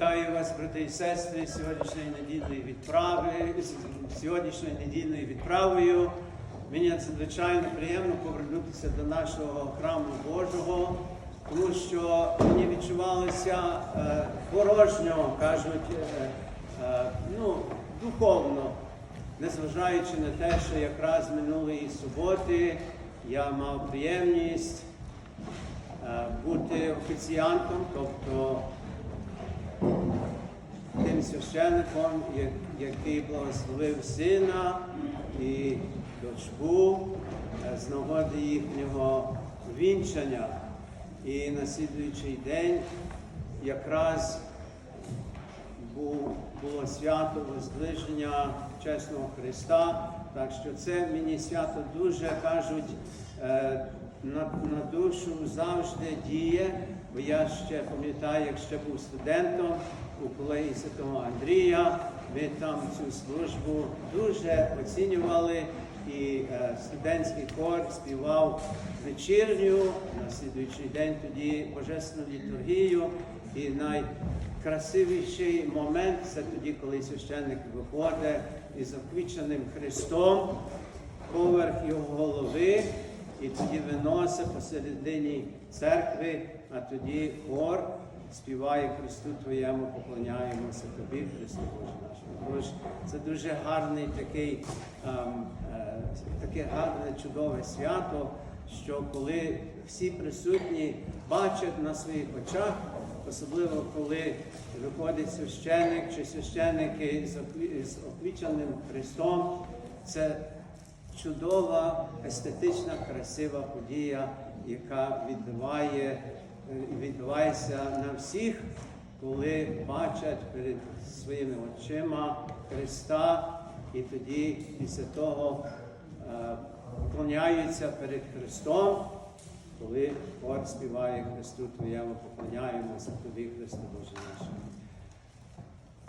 Вітаю вас, брати і сестри, сьогоднішньої недільної відправи, сьогоднішньою недільною відправою. Мені надзвичайно приємно повернутися до нашого храму Божого, тому що мені відчувалося е, порожньо, кажуть, е, е, ну, духовно, незважаючи на те, що якраз минулої суботи я мав приємність е, бути офіціантом, тобто тим священником, який благословив сина і дочку е, з нагоди їхнього вінчання. І на слідуючий день якраз було свято Воздвиження чесного Христа. Так що це мені свято дуже кажуть е, на душу завжди діє, бо я ще пам'ятаю, як ще був студентом у колегії Святого Андрія. Ми там цю службу дуже оцінювали. І е, студентський хор співав вечірню, на слідуючий день тоді божественну літургію. І найкрасивіший момент це тоді, коли священник виходить із оквіченим Христом поверх його голови, і тоді виносить посередині церкви, а тоді хор співає Христу Твоєму, поклоняємося Тобі, Христу Боже нашому. Тож це дуже гарний такий, ем, е, таке гарне чудове свято, що коли всі присутні бачать на своїх очах, особливо коли виходить священик чи священики з окві- Христом, це чудова, естетична, красива подія, яка відбиває, е, відбувається на всіх, коли бачать перед своїми очима Христа, і тоді після того е, поклоняються перед Христом, коли хор співає Христу Твоєму, поклоняємося Тобі, Христу Боже наш.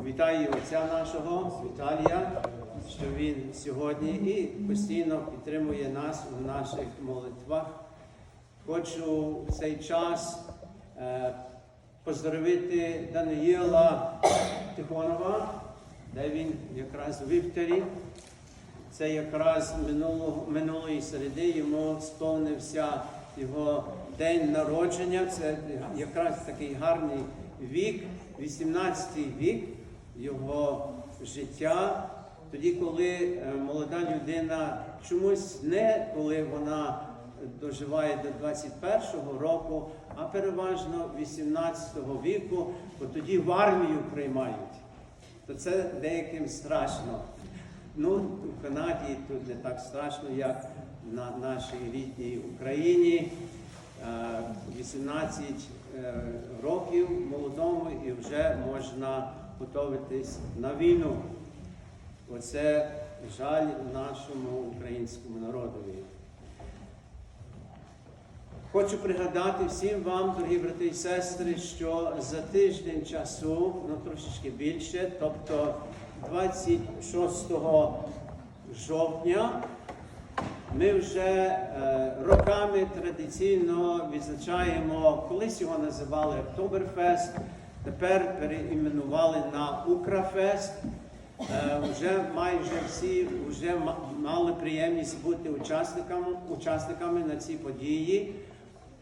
Вітаю Отця нашого Віталія, що він сьогодні і постійно підтримує нас у наших молитвах. Хочу в цей час е, поздоровити Даниїла Тихонова, де він якраз в Вівтері. Це якраз минулого, минулої середи йому сповнився його день народження. Це якраз такий гарний вік, 18-й вік його життя. Тоді, коли е, молода людина чомусь не коли вона доживає до 21-го року, а переважно 18-го віку, бо тоді в армію приймають то це деяким страшно. Ну, в Канаді тут не так страшно, як на нашій рідній Україні. Е, 18 е, років молодому і вже можна готуватись на війну. Оце жаль нашому українському народові. Хочу пригадати всім вам, дорогі брати і сестри, що за тиждень часу, ну трошечки більше, тобто 26 жовтня, ми вже е, роками традиційно відзначаємо, колись його називали Октоберфест, тепер переіменували на Украфест. Е, Вже майже всі вже мали приємність бути учасниками, учасниками на цій події,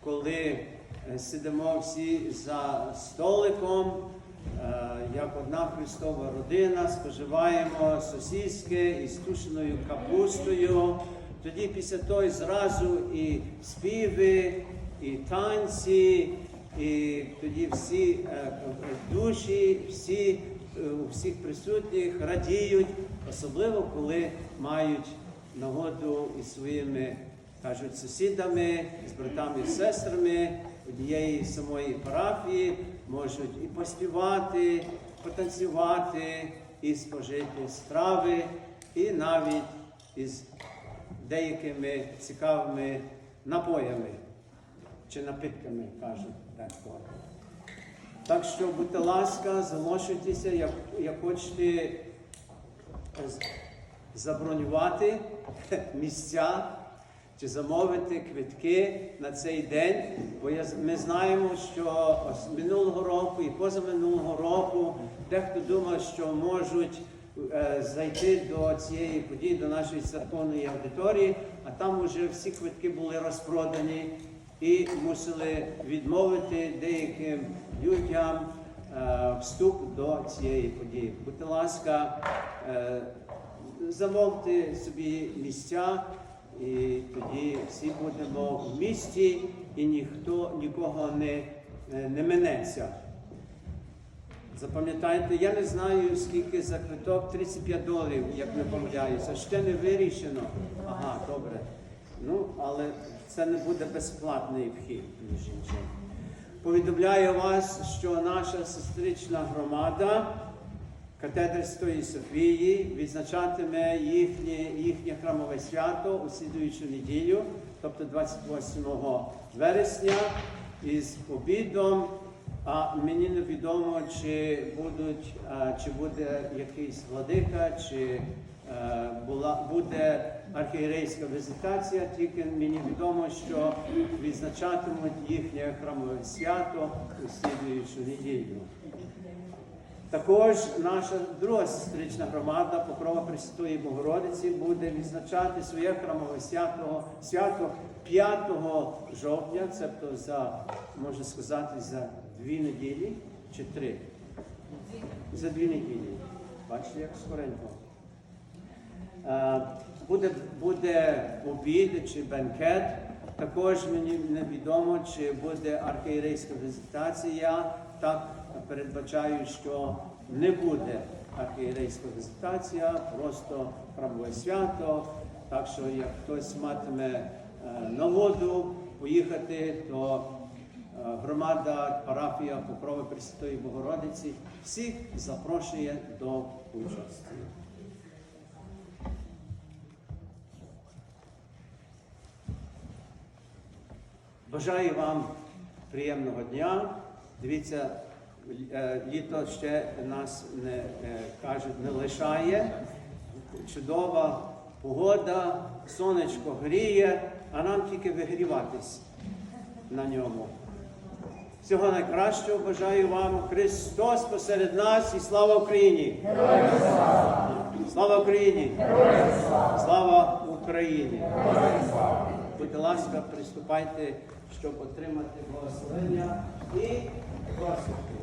коли е, сидимо всі за столиком, е, як одна Христова родина, споживаємо сосиски із тушеною капустою. Тоді після того зразу і співи, і танці, і тоді всі душі, всі у всіх присутніх радіють, особливо коли мають нагоду із своїми, кажуть, сусідами, з братами і сестрами однієї самої парафії, можуть і поспівати, потанцювати, і спожити страви, і навіть із деякими цікавими напоями чи напитками, кажуть дехто. Так що, будьте ласка, залишуйтеся, як, як хочете забронювати місця чи замовити квитки на цей день. Бо я, ми знаємо, що ось минулого року і позаминулого року дехто думав, що можуть е, зайти до цієї події, до нашої церковної аудиторії, а там вже всі квитки були розпродані і мусили відмовити деяким людям е, вступ до цієї події. Будьте ласка, е, замовте собі місця, і тоді всі будемо в місті, і ніхто нікого не, е, не минеться. Запам'ятайте, я не знаю, скільки за квиток 35 доларів, як не помиляюся. Ще не вирішено. Ага, добре. Ну, але це не буде безплатний вхід, між іншим. Повідомляю вас, що наша сестрична громада катедри Софії відзначатиме їхнє, їхнє храмове свято у слідуючу неділю, тобто 28 вересня, із обідом. А мені не відомо, чи будуть, а, чи буде якийсь владика, чи е, була буде архієрейська візитація. Тільки мені відомо, що відзначатимуть їхнє храмове свято у слідуючу неділю. Також наша друга сестрична громада Покрова Пресвятої Богородиці буде відзначати своє храмове свято, свято 5 жовтня, тобто за, можна сказати, за дві неділі чи три. За дві неділі. Бачите, як скоренько. Е, Буде, буде обід чи бенкет. Також мені невідомо, чи буде архієрейська візитація. Так передбачаю, що не буде архієрейська візитація, просто храмове свято. Так що, як хтось матиме е, нагоду поїхати, то громада парафія Покрови Пресвятої Богородиці всіх запрошує до участі. Бажаю вам приємного дня. Дивіться, е, літо ще нас не е, кажуть, не лишає. Чудова погода, сонечко гріє, а нам тільки вигріватись на ньому. Всього найкращого бажаю вам Христос посеред нас і слава Україні! Слава Україні! Слава Україні! Будьте ласка, приступайте, щоб отримати благословення і просити.